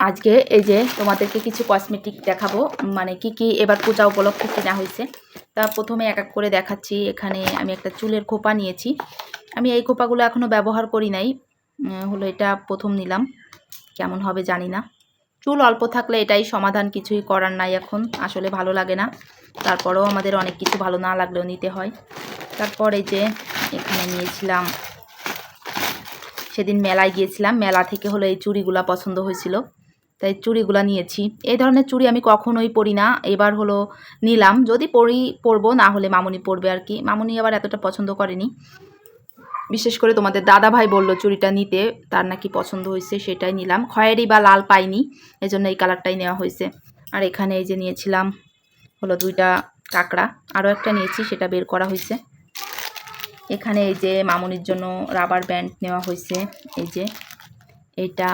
আজকে এই যে তোমাদেরকে কিছু কসমেটিক দেখাবো মানে কি কি এবার পূজা উপলক্ষে কেনা হয়েছে। তা প্রথমে এক এক করে দেখাচ্ছি, এখানে আমি একটা চুলের খোপা নিয়েছি। আমি এই খোপাগুলো এখনও ব্যবহার করি নাই হলো এটা প্রথম নিলাম, কেমন হবে জানি না। চুল অল্প থাকলে এটাই সমাধান, কিছুই করার নাই এখন, আসলে ভালো লাগে না। তারপরেও আমাদের অনেক কিছু ভালো না লাগলেও নিতে হয়। তারপর এই যে এখানে নিয়েছিলাম, সেদিন মেলায় গিয়েছিলাম, মেলা থেকে হলো এই চুড়িগুলা পছন্দ হয়েছিল। তাই চুড়িগুলো নিয়েছি। এই ধরনের চুড়ি আমি কখনোই পরি না। এবার হলো নিলাম। যদি পরি, পরবো, না হলে মামুনি পরবে আর কি। মামুনি আবার এতটা পছন্দ করেনি। বিশেষ করে তোমাদের দাদা ভাই বলল চুড়িটা নিতে, তার নাকি পছন্দ হয়েছে, সেটাই নিলাম। খয়েরি বা লাল পাইনি, এজন্য এই কালারটাই নেওয়া হয়েছে। আর এখানে এই যে নিয়েছিলাম হলো দুইটা কাঁকড়া। আরও একটা নিয়েছি, সেটা বের করা হয়েছে। এখানে এই যে মামুনির জন্য রাবার ব্যান্ড নেওয়া হয়েছে। এই যে এইটা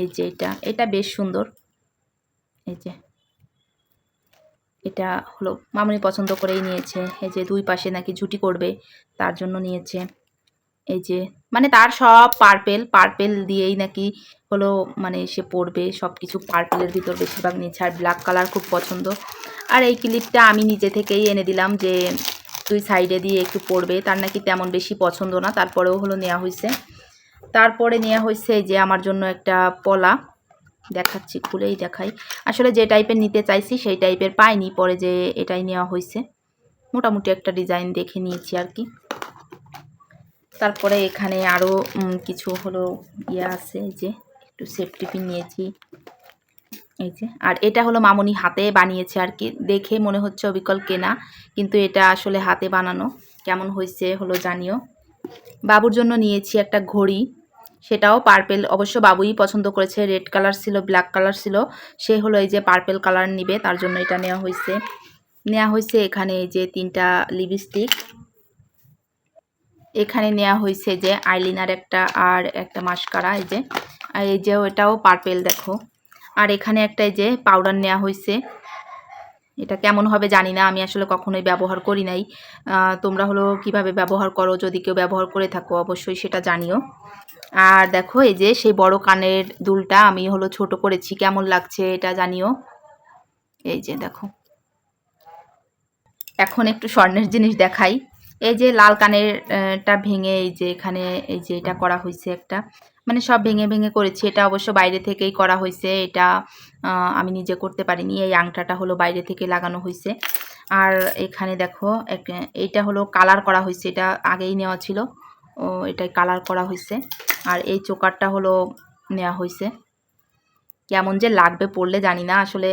এই যে এটা এটা বেশ সুন্দর। এই যে। এটা হলো, মামনি পছন্দ করেই নিয়েছে। এই যে দুই পাশে নাকি ঝুটি করবে, তার জন্য নিয়েছে। এই যে মানে তার সব পার্পেল পার্পেল দিয়েই নাকি হলো মানে সে পড়বে সব কিছু পার্পেলের ভিতর বেশিরভাগ নিয়েছে। আর ব্ল্যাক কালার খুব পছন্দ। আর এই ক্লিপটা আমি নিজে থেকেই এনে দিলাম যে তুই সাইডে দিয়ে একটু পরবে। তার নাকি তেমন বেশি পছন্দ না, তারপরেও হলো নেওয়া হয়েছে তারপরে নেওয়া হয়েছে যে আমার জন্য একটা পলা। দেখাচ্ছি, খুলেই দেখাই। আসলে যে টাইপের নিতে চাইছি সেই টাইপের পাইনি, পরে যে এটাই নেওয়া হয়েছে মোটামুটি একটা ডিজাইন দেখে নিয়েছি আর কি। তারপরে এখানে আরও কিছু হলো ইয়ে আছে যে একটু সেফটি পিন নিয়েছি। এই যে, আর এটা হলো মামুনি হাতে বানিয়েছে আর কি। দেখে মনে হচ্ছে অবিকল কেনা, কিন্তু এটা আসলে হাতে বানানো। কেমন হয়েছে হলো জানিও। বাবুর জন্য নিয়েছি একটা ঘড়ি। সেটাও পার্পেল অবশ্য বাবুই পছন্দ করেছে রেড কালার ছিল ব্ল্যাক কালার ছিল। সে হলো এই যে পার্পেল কালার নিবে, তার জন্য এটা নেওয়া হয়েছে নেওয়া হয়েছে এখানে এই যে তিনটা লিপস্টিক এখানে নেওয়া হয়েছে যে আইলিনার একটা আর একটা মাস্কারা এই যে। আর এই যে এটাও পার্পেল দেখো। আর এখানে একটা এই যে পাউডার নেওয়া হয়েছে এটা কেমন হবে জানি না, আমি আসলে কখনোই ব্যবহার করি নাই। তোমরা হলো কীভাবে ব্যবহার করো, যদি কেউ ব্যবহার করে থাকো, অবশ্যই সেটা জানিও। আর দেখো, এই যে সেই বড় কানের দুলটা আমি হলো ছোট করেছি। কেমন লাগছে এটা জানিও? এই যে দেখো। এখন একটু স্বর্ণের জিনিস দেখাই। এই যে লাল কানের টা ভেঙে এই যে এখানে এই যে এটা করা হয়েছে একটা। মানে সব ভেঙে ভেঙে করেছি। এটা অবশ্য বাইরে থেকেই করা হয়েছে। এটা আমি নিজে করতে পারিনি। এই আংটাটা হলো বাইরে থেকে লাগানো হয়েছে। আর এখানে দেখো এইটা হলো কালার করা হয়েছে। এটা আগেই নেওয়া ছিল। ও, এটাই কালার করা হয়েছে। আর এই চোকারটা হলো নেওয়া হয়েছে কেমন যে লাগবে পড়লে জানি না, আসলে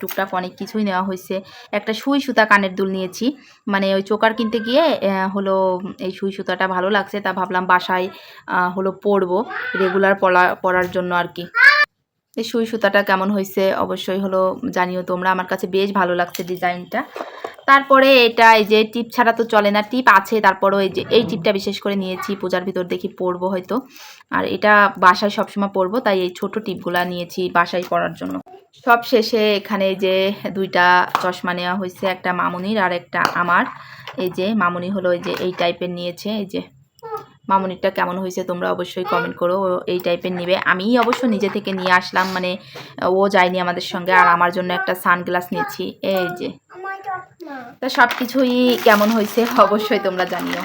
টুকটাক অনেক কিছুই নেওয়া হয়েছে একটা সুই সুতা কানের দুল নিয়েছি। মানে ওই চোকার কিনতে গিয়ে হলো, এই সুই সুতাটা ভালো লাগছে, তা ভাবলাম বাসায় হলো পরবো রেগুলার পরা পরার জন্য আর কি। এই সুই সুতাটা কেমন হয়েছে অবশ্যই হলো জানিও তোমরা। আমার কাছে বেশ ভালো লাগছে ডিজাইনটা। তারপরে এটা এই যে টিপ ছাড়া তো চলে না, টিপ আছে, তারপরেও এই যে এই টিপটা বিশেষ করে নিয়েছি, পূজার ভিতর দেখি পরবো হয়তো। আর এটা বাসায় সবসময় পরবো, তাই এই ছোট টিপগুলা নিয়েছি বাসায় পরার জন্য। সব শেষে এখানে যে দুইটা চশমা নেওয়া হয়েছে, একটা মামুনির আর একটা আমার। এই যে মামুনি হলো এই যে এই টাইপের নিয়েছে, এই যে। মামুনিরটা কেমন হয়েছে তোমরা অবশ্যই কমেন্ট করো এই টাইপের নিবে। আমি অবশ্য নিজে থেকে নিয়ে আসলাম মানে ও যায়নি আমাদের সঙ্গে, আর আমার জন্য একটা সানগ্লাস নিয়েছি, এই যে। তা সবকিছুই কেমন হয়েছে? অবশ্যই তোমরা জানিও।